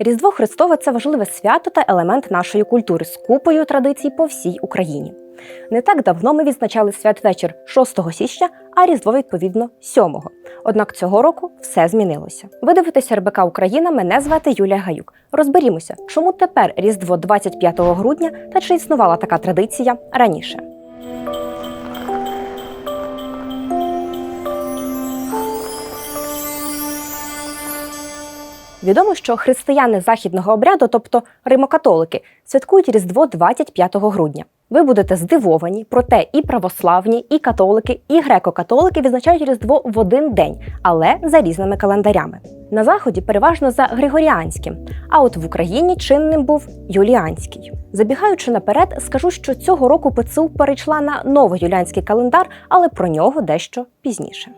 Різдво Христове це важливе свято та елемент нашої культури з купою традицій по всій Україні. Не так давно ми відзначали святвечір 6 січня, а Різдво відповідно 7. Однак цього року все змінилося. Ви дивитеся РБК Україна. Мене звати Юлія Гаюк. Розберімося, чому тепер Різдво 25 грудня та чи існувала така традиція раніше. Відомо, що християни західного обряду, тобто римокатолики, святкують Різдво 25 грудня. Ви будете здивовані, проте і православні, і католики, і греко-католики відзначають Різдво в один день, але за різними календарями. На заході переважно за григоріанським, а от в Україні чинним був юліанський. Забігаючи наперед, скажу, що цього року ПЦУ перейшла на новоюліанський календар, але про нього дещо пізніше.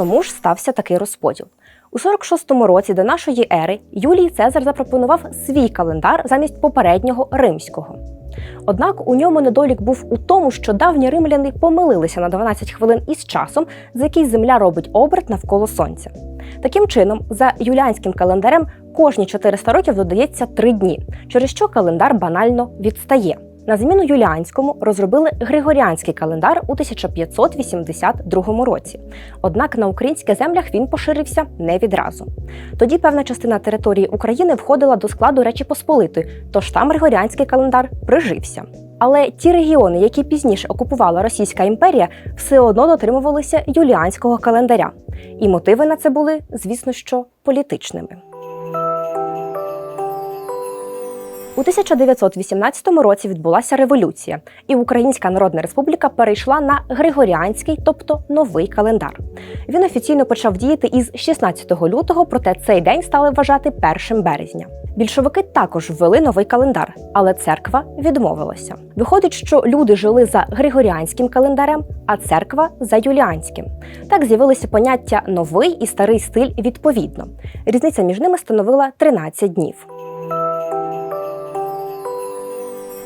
Чому ж стався такий розподіл? У 46-му році до нашої ери Юлій Цезар запропонував свій календар замість попереднього римського. Однак у ньому недолік був у тому, що давні римляни помилилися на 12 хвилин із часом, за який Земля робить оберт навколо Сонця. Таким чином, за юліанським календарем кожні 400 років додається 3 дні, через що календар банально відстає. На зміну юліанському розробили григоріанський календар у 1582 році. Однак на українських землях він поширився не відразу. Тоді певна частина території України входила до складу Речі Посполитої, тож там григоріанський календар прижився. Але ті регіони, які пізніше окупувала Російська імперія, все одно дотримувалися юліанського календаря. І мотиви на це були, звісно, що політичними. У 1918 році відбулася революція, і Українська Народна Республіка перейшла на Григоріанський, тобто новий календар. Він офіційно почав діяти із 16 лютого, проте цей день стали вважати 1 березня. Більшовики також ввели новий календар, але церква відмовилася. Виходить, що люди жили за Григоріанським календарем, а церква за юліанським. Так з'явилися поняття новий і старий стиль відповідно. Різниця між ними становила 13 днів.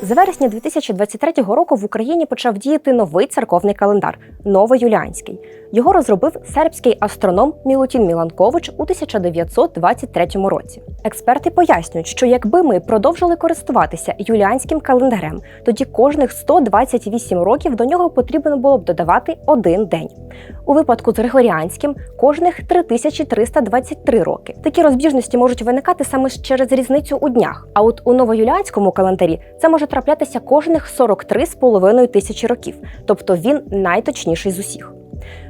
З вересня 2023 року в Україні почав діяти новий церковний календар новоюліанський. Його розробив сербський астроном Мілутін Міланкович у 1923 році. Експерти пояснюють, що якби ми продовжили користуватися юліанським календарем, тоді кожних 128 років до нього потрібно було б додавати один день. У випадку з Григоріанським кожних 3323 роки. Такі розбіжності можуть виникати саме через різницю у днях. А от у новоюліанському календарі це може траплятися кожних 43,5 тисячі років, тобто він найточніший з усіх.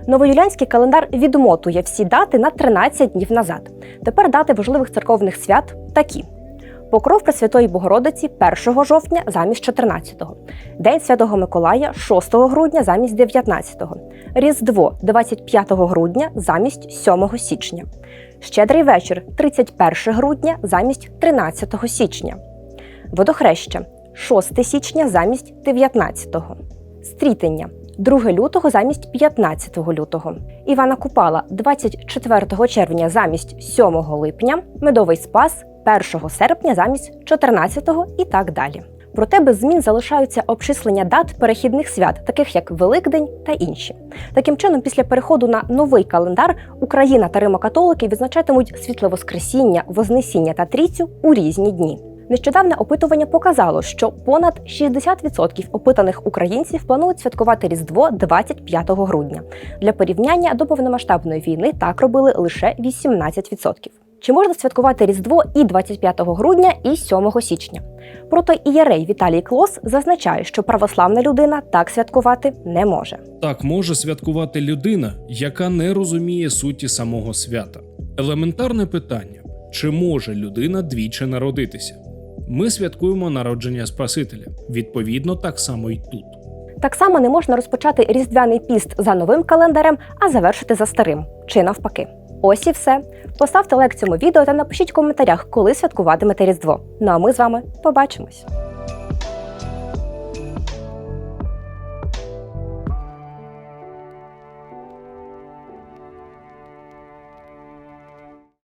Новоюліанський календар відмотує всі дати на 13 днів назад. Тепер дати важливих церковних свят такі: Покров Пресвятої Богородиці 1 жовтня замість 14-го, День Святого Миколая 6 грудня замість 19-го, Різдво 25 грудня замість 7 січня, Щедрий вечір 31 грудня замість 13 січня, Водохреща 6 січня замість 19-го, Стрітення 2 лютого замість 15 лютого, Івана Купала 24 червня замість 7 липня, Медовий Спас 1 серпня замість 14 і так далі. Проте без змін залишаються обчислення дат перехідних свят, таких як Великдень та інші. Таким чином, після переходу на новий календар Україна та Римокатолики відзначатимуть світле Воскресіння, Вознесіння та Трійцю у різні дні. Нещодавне опитування показало, що понад 60% опитаних українців планують святкувати Різдво 25 грудня. Для порівняння до повномасштабної війни так робили лише 18%. Чи можна святкувати Різдво і 25 грудня, і 7 січня? Проте ієрей Віталій Клос зазначає, що православна людина так святкувати не може. Так може святкувати людина, яка не розуміє суті самого свята. Елементарне питання: чи може людина двічі народитися? Ми святкуємо народження Спасителя. Відповідно, так само й тут. Так само не можна розпочати різдвяний піст за новим календарем, а завершити за старим, чи навпаки. Ось і все. Поставте лайк цьому відео та напишіть в коментарях, коли святкуватимете Різдво. Ну а ми з вами побачимось.